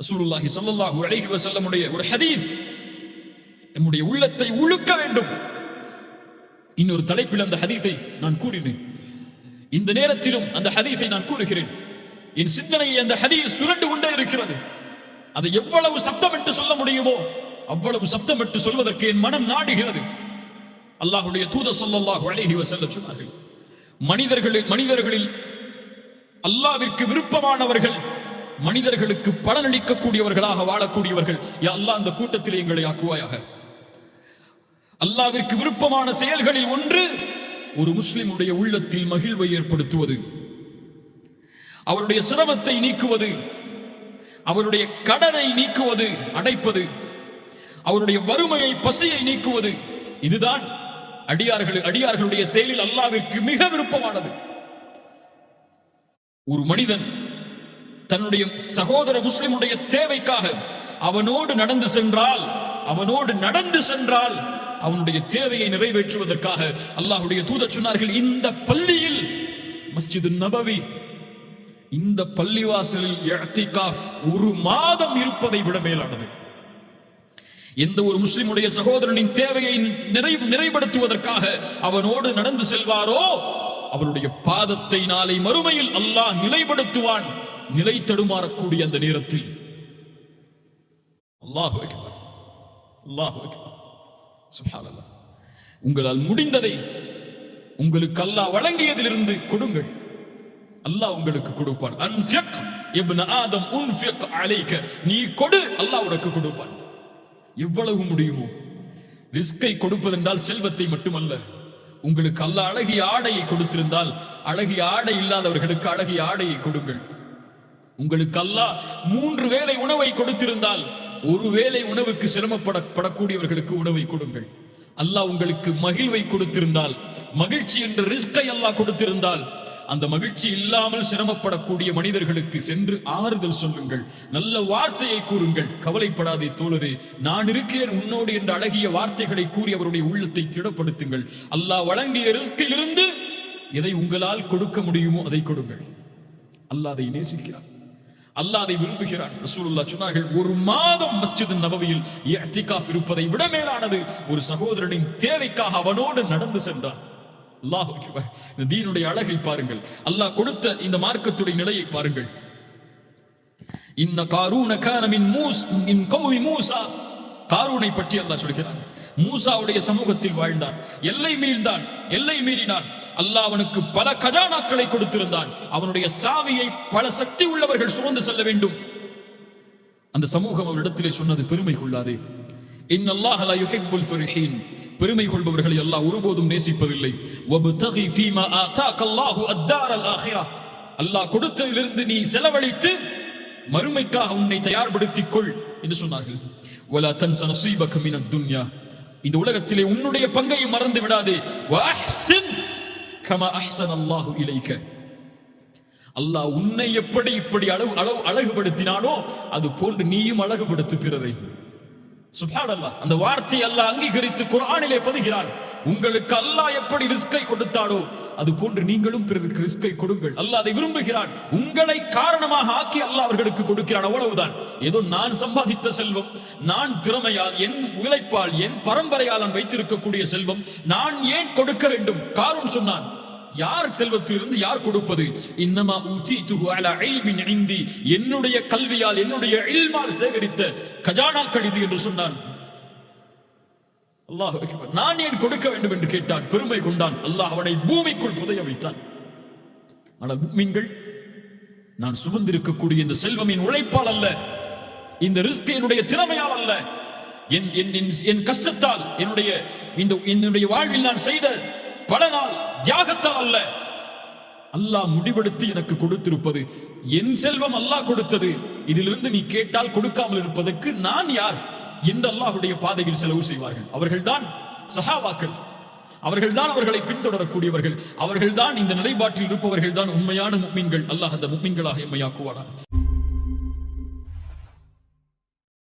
ரசூலுல்லாஹி ஸல்லல்லாஹு அலைஹி வஸல்லமுடைய ஒரு ஹதீஸ். நம்முடைய உள்ளத்தை உழுக்க வேண்டும். இன்னொரு தலைப்பில் அந்த ஹதீஸை நான் கூறினேன். இந்த நேரத்திலும் அந்த ஹதீஸை நான் கூறுகிறேன். என் சிந்தனையை அந்த ஹதீஸ் சுரண்டு கொண்டே இருக்கிறது. அதை எவ்வளவு சப்தமிட்டு சொல்ல முடியுமோ அவ்வளவு சப்தமிட்டு சொல்வதற்கு என் மனம் நாடுகிறது. அல்லாஹுடைய தூத ஸல்லல்லாஹு அழகி வசல்ல சொன்னார்கள் மனிதர்களில் மனிதர்களில் அல்லாவிற்கு விருப்பமானவர்கள் மனிதர்களுக்கு பலனளிக்கக்கூடியவர்களாக வாழக்கூடியவர்கள். யா அல்லாஹ் அந்த கூட்டத்தில் எங்களை ஆக்குவாயாக. அல்லாவிற்கு விருப்பமான செயல்களில் ஒன்று ஒரு முஸ்லிமுடைய உள்ளத்தில் மகிழ்வை ஏற்படுத்துவது. அவருடைய சிரமத்தை நீக்குவது. அவருடைய கடனை நீக்குவது அடைப்பது. அவருடைய வறுமையை பசியை நீக்குவது. இதுதான் அடியார்கள் அடியார்களுடைய செயலில் அல்லாவிற்கு மிக விருப்பமானது. ஒரு மனிதன் தன்னுடைய சகோதர முஸ்லிமுடைய தேவைக்காக அவனோடு நடந்து சென்றால் அவனோடு நடந்து சென்றால் அவனுடைய தேவையை நிறைவேற்றுவதற்காக அல்லாஹுடைய தூதர் சொன்னார்கள் இந்த பள்ளியில் மஸ்ஜிது நபவி இந்த பள்ளிவாசலில் ஒரு மாதம் இருப்பதை விட மேலானது. எந்த ஒரு முஸ்லிமுடைய சகோதரனின் தேவையை நிறை நிறைப்படுத்துவதற்காக அவனோடு நடந்து செல்வாரோ அவனுடைய பாதத்தை நாளை மறுமையில் அல்லாஹ் நிலைப்படுத்துவான். நிலை தடுமாறக்கூடிய அந்த நேரத்தில். அல்லாஹ் அல்லாஹ் உங்களால் முடிந்ததை உங்களுக்கு அல்லாஹ் வழங்கியதிலிருந்து கொடுங்கள். அல்லாஹ் உங்களுக்கு கொடுப்பான். அன்ஃபிக் இப்ன ஆதம் உன்ஃபிக் அலைக. நீ கொடு அல்லாஹ் உனக்கு கொடுப்பான். எவ்வளவு முடியுமோ? ரிஸ்கை கொடுப்பதென்றால் செல்வத்தை மட்டுமல்ல. உங்களுக்கு அல்ல அழகிய ஆடையை கொடுத்திருந்தால் அழகிய ஆடை இல்லாதவர்களுக்கு அழகிய ஆடையை கொடுங்கள். உங்களுக்கு அல்லாஹ் மூன்று வேளை உணவை கொடுத்திருந்தால் ஒரு வேளை உணவுக்கு சிரமப்படப்படக்கூடியவர்களுக்கு உணவை கொடுங்கள். அல்லாஹ் உங்களுக்கு மகிழ்வை கொடுத்திருந்தால் மகிழ்ச்சி என்ற ரிஸ்கை அல்லாஹ் கொடுத்திருந்தால் அந்த மகிழ்ச்சி இல்லாமல் சிரமப்படக்கூடிய மனிதர்களுக்கு சென்று ஆறுதல் சொல்லுங்கள் நல்ல வார்த்தையை கூறுங்கள். கவலைப்படாதே தோழரே நான் இருக்கிறேன் உன்னோடு என்ற அழகிய வார்த்தைகளை கூறி அவருடைய உள்ளத்தை திடப்படுத்துங்கள். அல்லாஹ் வழங்கிய ரிஸ்கிலிருந்து எதை உங்களால் கொடுக்க முடியுமோ அதை கொடுங்கள். அல்லாஹ் அதை நேசிக்கிறான். அல்லாஹ் அதை விரும்புகிறான். ரசூலுல்லாஹ் சொன்னார்கள் ஒரு மாதம் மஸ்ஜித் நபவியில் இஅ்திகாஃப் இருப்பதை விட மேலானது ஒரு சகோதரனின் தேவைக்காக அவனோடு நடந்து சென்றான். அல்லாஹ் இந்த தீனுடைய அழகை பாருங்கள். அல்லாஹ் கொடுத்த இந்த மார்க்கத்துடைய நிலையை பாருங்கள். இன்ன காரூன கானமின் மூஸ் இன் கௌமி மூசா. காரூனை பற்றி அல்லாஹ் சொல்கிறான். மூசாவுடைய சமூகத்தில் வாழ்ந்தான். எல்லை மீறினான். எல்லை மீறினான். அல்லாஹ் அவனுக்கு பல கஜானாக்களை கொடுத்திருந்தான். அவனுடைய சாவியை பல சக்தி உள்ளவர்கள் சுமந்து செல்ல வேண்டும். அந்த சமூகம் அவனிடத்திலே சொன்னது பெருமை கொள்ளாதே. இன்னல்லாஹ் லா யுஹிப்புல் ஃபரிஹீன். பெருமை கொள்பவர்களை அல்லாஹ் ஒருபோதும் நேசிப்பதில்லை. வப்தகி ஃபீமா ஆதாக்க அல்லாஹு அத்தாரல் ஆஹிரா அல்லாஹ் கொடுத்ததிலிருந்து நீ செலவழித்து மறுமைக்காக உன்னை தயார்படுத்திக் கொள் என்று சொன்னார்கள். வலா தன்ச நஸீபக மினத் துன்யா. இந்த உலகத்திலே உன்னுடைய பங்கையும் மறந்து விடாதே. வஅஹ்சின் கமா அஹ்சன அல்லாஹு இலைக்க. அல்லாஹ் உன்னை எப்படி இப்படி அளவு அளவு அழகுபடுத்தினானோ அது போன்று நீயும் அழகுபடுத்து பிறரை. சுபாடல்லா அந்த வார்த்தை அல்லாஹ் அங்கீகரித்து குரானிலே பதிகிறான். உங்களுக்கு அல்லாஹ் எப்படி ரிஸ்கை கொடுத்தானோ அது போன்று நீங்களும் பிறருக்கு ரிஸ்கை கொடுங்கள். அல்லாஹ் அதை விரும்புகிறான். உங்களை காரணமாக ஆக்கி அல்லாஹ் அவர்களுக்கு கொடுக்கிறான். அவ்வளவுதான். ஏதோ நான் சம்பாதித்த செல்வம் நான் திறமையால் என் உழைப்பால் என் பரம்பரையால் நான் வைத்திருக்கக்கூடிய செல்வம் நான் ஏன் கொடுக்க வேண்டும்? காரணம் சொன்னான். யார் செல்வத்திலிருந்து யார் கொடுப்பது? இன்னமா ஊதி அலா என்னுடைய கல்வியால் என்னுடைய இல்மால் சேகரித்த கஜானாக்கள் இது என்று சொன்னான். அல்லாஹ் நான் ஏன் கொடுக்க வேண்டும் என்று கேட்டான். பெருமை கொண்டான். அல்லாஹ் அவனை பூமிக்குள் புதைய வைத்தான். ஆனால் மீன்கள் நான் சுமந்திருக்கக்கூடிய இந்த செல்வம் என் உழைப்பால் அல்ல இந்த ரிஸ்க் என்னுடைய திறமையால் அல்ல என் என்- என் கஷ்டத்தால் என்னுடைய இந்த என்னுடைய வாழ்வில் நான் செய்த பல நாள் தியாகத்தால் அல்ல அல்லாஹ் முடிவெடுத்து எனக்கு கொடுத்திருப்பது என் செல்வம் அல்லாஹ் கொடுத்தது. இதிலிருந்து நீ கேட்டால் கொடுக்காமல் இருப்பதற்கு நான் யார் என்று அல்லாஹுடைய பாதையில் செலவு செய்வார்கள். அவர்கள்தான் சஹாவாக்கள் அவர்கள்தான் அவர்களை பின்தொடரக்கூடியவர்கள். அவர்கள்தான் இந்த நிலைப்பாட்டில் இருப்பவர்கள் தான் உண்மையான முக்மீன்கள். அல்லாஹ் அந்த முக்மீன்களாக எம்மையாக்குவானார்